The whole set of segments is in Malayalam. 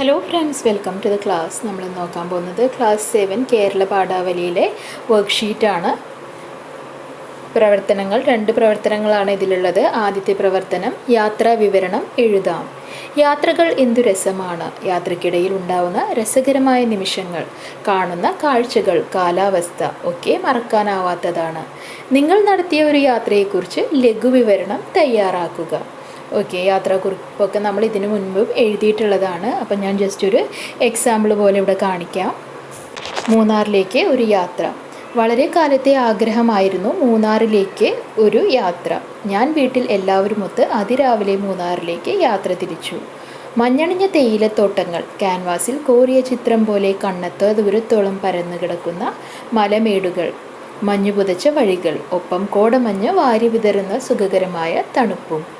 Hello friends welcome to the class നമ്മൾ നോക്കാൻ പോകുന്നത് ക്ലാസ് സെവൻ കേരള പാഠാവലിയിലെ വർക്ക്ഷീറ്റാണ് പ്രവർത്തനങ്ങൾ രണ്ട് പ്രവർത്തനങ്ങളാണ് ഇതിലുള്ളത്. ആദ്യത്തെ പ്രവർത്തനം യാത്രാ വിവരണം എഴുതാം. യാത്രകൾ എന്തു രസമാണ്? യാത്രക്കിടയിൽ ഉണ്ടാവുന്ന രസകരമായ നിമിഷങ്ങൾ കാണുന്ന കാഴ്ചകൾ കാലാവസ്ഥ ഒക്കെ മറക്കാനാവാത്തതാണ്. നിങ്ങൾ നടത്തിയ ഒരു യാത്രയെക്കുറിച്ച് ലഘുവിവരണം തയ്യാറാക്കുക. ഓക്കെ യാത്രാക്കുറിപ്പൊക്കെ നമ്മൾ ഇതിനു മുൻപ് എഴുതിയിട്ടുള്ളതാണ്. അപ്പം ഞാൻ ജസ്റ്റ് ഒരു എക്സാമ്പിൾ പോലെ ഇവിടെ കാണിക്കാം. മൂന്നാറിലേക്ക് ഒരു യാത്ര. വളരെ കാലത്തെ ആഗ്രഹമായിരുന്നു മൂന്നാറിലേക്ക് ഒരു യാത്ര. ഞാൻ വീട്ടിൽ എല്ലാവരുമൊത്ത് അതിരാവിലെ മൂന്നാറിലേക്ക് യാത്ര തിരിച്ചു. മഞ്ഞണിഞ്ഞ തേയിലത്തോട്ടങ്ങൾ ക്യാൻവാസിൽ കോറിയ ചിത്രം പോലെ കണ്ണത്ത് ദൂരത്തോളം പരന്നു കിടക്കുന്ന മലമേടുകൾ മഞ്ഞു പുതച്ച വഴികൾ ഒപ്പം കോടമഞ്ഞ് വാരി വിതറുന്ന സുഖകരമായ തണുപ്പും.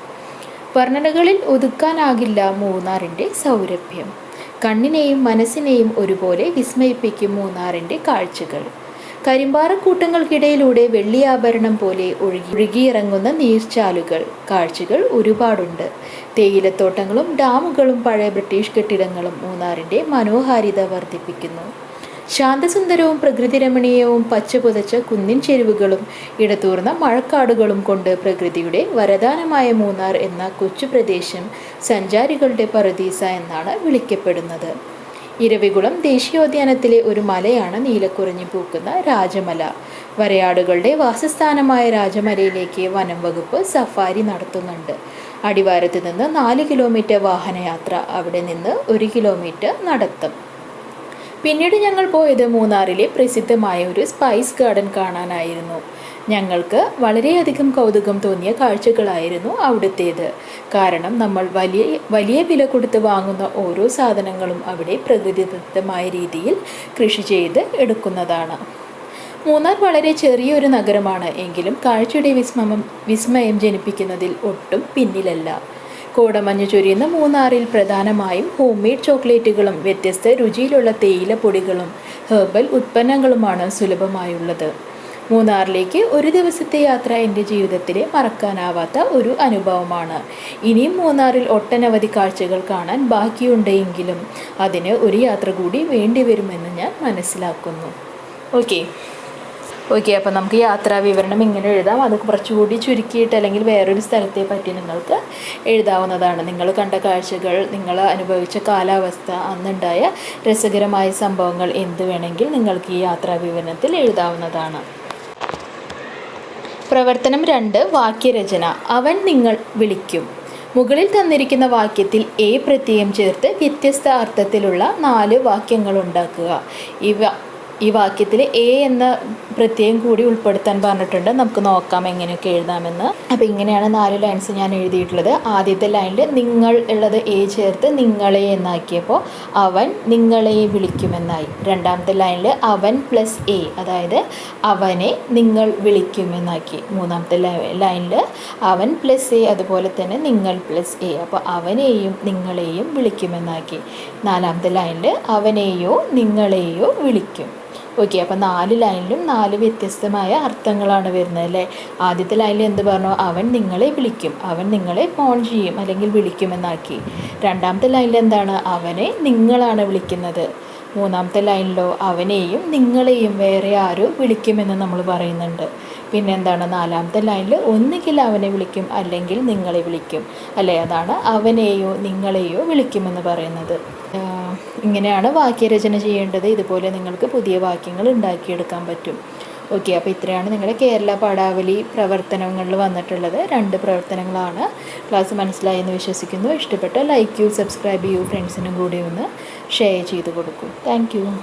വർണനകളിൽ ഒതുക്കാനാകില്ല മൂന്നാറിന്റെ സൗരഭ്യം. കണ്ണിനെയും മനസ്സിനെയും ഒരുപോലെ വിസ്മയിപ്പിക്കും മൂന്നാറിന്റെ കാഴ്ചകൾ. കരിമ്പാറക്കൂട്ടങ്ങൾക്കിടയിലൂടെ വെള്ളിയാഭരണം പോലെ ഒഴുകി ഒഴുകിയിറങ്ങുന്ന നീർച്ചാലുകൾ കാഴ്ചകൾ ഒരുപാടുണ്ട്. തേയിലത്തോട്ടങ്ങളും ഡാമുകളും പഴയ ബ്രിട്ടീഷ് കെട്ടിടങ്ങളും മൂന്നാറിന്റെ മനോഹാരിത വർദ്ധിപ്പിക്കുന്നു. ശാന്തസുന്ദരവും പ്രകൃതിരമണീയവും പച്ചപുതച്ച കുന്നിൻ ചെരുവുകളും ഇടതൂർന്ന മഴക്കാടുകളും കൊണ്ട് പ്രകൃതിയുടെ വരദാനമായ മൂന്നാർ എന്ന കൊച്ചു പ്രദേശം സഞ്ചാരികളുടെ പറദീസ എന്നാണ് വിളിക്കപ്പെടുന്നത്. ഇരവികുളം ദേശീയോദ്യാനത്തിലെ ഒരു മലയാണ് നീലക്കുറഞ്ഞു പൂക്കുന്ന രാജമല. വരയാടുകളുടെ വാസസ്ഥാനമായ രാജമലയിലേക്ക് വനം വകുപ്പ് സഫാരി നടത്തുന്നുണ്ട്. അടിവാരത്ത് നിന്ന് നാല് കിലോമീറ്റർ വാഹനയാത്ര അവിടെ നിന്ന് ഒരു കിലോമീറ്റർ നടത്തും. പിന്നീട് ഞങ്ങൾ പോയത് മൂന്നാറിലെ പ്രസിദ്ധമായ ഒരു സ്പൈസ് ഗാർഡൻ കാണാനായിരുന്നു. ഞങ്ങൾക്ക് വളരെയധികം കൗതുകം തോന്നിയ കാഴ്ചകളായിരുന്നു അവിടുത്തേത്. കാരണം നമ്മൾ വലിയ വലിയ വില കൊടുത്ത് വാങ്ങുന്ന ഓരോ സാധനങ്ങളും അവിടെ പ്രകൃതിദത്തമായ രീതിയിൽ കൃഷി ചെയ്ത് എടുക്കുന്നതാണ്. മൂന്നാർ വളരെ ചെറിയൊരു നഗരമാണ് എങ്കിലും കാഴ്ചയുടെ വിസ്മയം വിസ്മയം ജനിപ്പിക്കുന്നതിൽ ഒട്ടും പിന്നിലല്ല. കോടമഞ്ഞ് ചൊരിയുന്ന മൂന്നാറിൽ പ്രധാനമായും ഹോം മെയ്ഡ് ചോക്ലേറ്റുകളും വ്യത്യസ്ത രുചിയിലുള്ള തേയില പൊടികളും ഹെർബൽ ഉൽപ്പന്നങ്ങളുമാണ് സുലഭമായുള്ളത്. മൂന്നാറിലേക്ക് ഒരു ദിവസത്തെ യാത്ര എന്റെ ജീവിതത്തിലെ മറക്കാനാവാത്ത ഒരു അനുഭവമാണ്. ഇനിയും മൂന്നാറിൽ ഒട്ടനവധി കാഴ്ചകൾ കാണാൻ ബാക്കിയുണ്ടെങ്കിലും അതിന് ഒരു യാത്ര കൂടി വേണ്ടിവരുമെന്ന് ഞാൻ മനസ്സിലാക്കുന്നു. ഓക്കെ. ഓക്കെ അപ്പോൾ നമുക്ക് യാത്രാ വിവരണം ഇങ്ങനെ എഴുതാം. അത് കുറച്ചുകൂടി ചുരുക്കിയിട്ട് അല്ലെങ്കിൽ വേറൊരു സ്ഥലത്തെ പറ്റി നിങ്ങൾക്ക് എഴുതാവുന്നതാണ്. നിങ്ങൾ കണ്ട കാഴ്ചകൾ നിങ്ങൾ അനുഭവിച്ച കാലാവസ്ഥ അന്നുണ്ടായ രസകരമായ സംഭവങ്ങൾ എന്ത് വേണമെങ്കിൽ നിങ്ങൾക്ക് ഈ യാത്രാ വിവരണത്തിൽ എഴുതാവുന്നതാണ്. പ്രവർത്തനം രണ്ട് വാക്യരചന. അവൻ നിങ്ങൾ വിളിക്കും. മുകളിൽ തന്നിരിക്കുന്ന വാക്യത്തിൽ എ പ്രത്യയം ചേർത്ത് വ്യത്യസ്ത അർത്ഥത്തിലുള്ള നാല് വാക്യങ്ങൾ ഉണ്ടാക്കുക. ഇവ ഈ വാക്യത്തിൽ എ എന്ന പ്രത്യയം കൂടി ഉൾപ്പെടുത്താൻ പറഞ്ഞിട്ടുണ്ട്. നമുക്ക് നോക്കാം എങ്ങനെയൊക്കെ എഴുതാമെന്ന്. അപ്പോൾ ഇങ്ങനെയാണ് നാല് ലൈൻസ് ഞാൻ എഴുതിയിട്ടുള്ളത്. ആദ്യത്തെ ലൈനിൽ നിങ്ങൾ ഉള്ളത് എ ചേർത്ത് നിങ്ങളെ എന്നാക്കിയപ്പോൾ അവൻ നിങ്ങളെ വിളിക്കുമെന്നായി. രണ്ടാമത്തെ ലൈനിൽ അവൻ പ്ലസ് എ അതായത് അവനെ നിങ്ങൾ വിളിക്കുമെന്നാക്കി. മൂന്നാമത്തെ ലൈനിൽ അവൻ പ്ലസ് എ അതുപോലെ തന്നെ നിങ്ങൾ പ്ലസ് എ അപ്പോൾ അവനെയും നിങ്ങളെയും വിളിക്കുമെന്നാക്കി. നാലാമത്തെ ലൈനിൽ അവനെയോ നിങ്ങളെയോ വിളിക്കും. ഓക്കെ അപ്പോൾ നാല് ലൈനിലും നാല് വ്യത്യസ്തമായ അർത്ഥങ്ങളാണ് വരുന്നത് അല്ലേ? ആദ്യത്തെ ലൈനിൽ എന്ത് പറഞ്ഞു? അവൻ നിങ്ങളെ വിളിക്കും. അവൻ നിങ്ങളെ ഫോൺ ചെയ്യും അല്ലെങ്കിൽ വിളിക്കുമെന്നാക്കി. രണ്ടാമത്തെ ലൈനിൽ എന്താണ്? അവനെ നിങ്ങളാണ് വിളിക്കുന്നത്. മൂന്നാമത്തെ ലൈനിലോ അവനെയും നിങ്ങളെയും വേറെ ആരും വിളിക്കുമെന്ന് നമ്മൾ പറയുന്നുണ്ട്. പിന്നെ എന്താണ്? നാലാമത്തെ ലൈനിൽ ഒന്നുകിൽ അവനെ വിളിക്കും അല്ലെങ്കിൽ നിങ്ങളെ വിളിക്കും. അല്ലേ? അതാണ് അവനെയോ നിങ്ങളെയോ വിളിക്കുമെന്ന് പറയുന്നത്. ഇങ്ങനെയാണ് വാക്യരചന ചെയ്യേണ്ടത്. ഇതുപോലെ നിങ്ങൾക്ക് പുതിയ വാക്യങ്ങൾ ഉണ്ടാക്കിയെടുക്കാൻ പറ്റും. ഓക്കെ അപ്പോൾ ഇത്രയാണ് നിങ്ങളുടെ കേരള പാടാവലി പ്രവർത്തനങ്ങളിൽ വന്നിട്ടുള്ളത്. രണ്ട് പ്രവർത്തനങ്ങളാണ്. ക്ലാസ് മനസ്സിലായെന്ന് വിശ്വസിക്കുന്നു. ഇഷ്ടപ്പെട്ട ലൈക്ക് യു സബ്സ്ക്രൈബ് ചെയ്യൂ. ഫ്രണ്ട്സിനും കൂടി ഒന്ന് ഷെയർ ചെയ്ത് കൊടുക്കും. താങ്ക്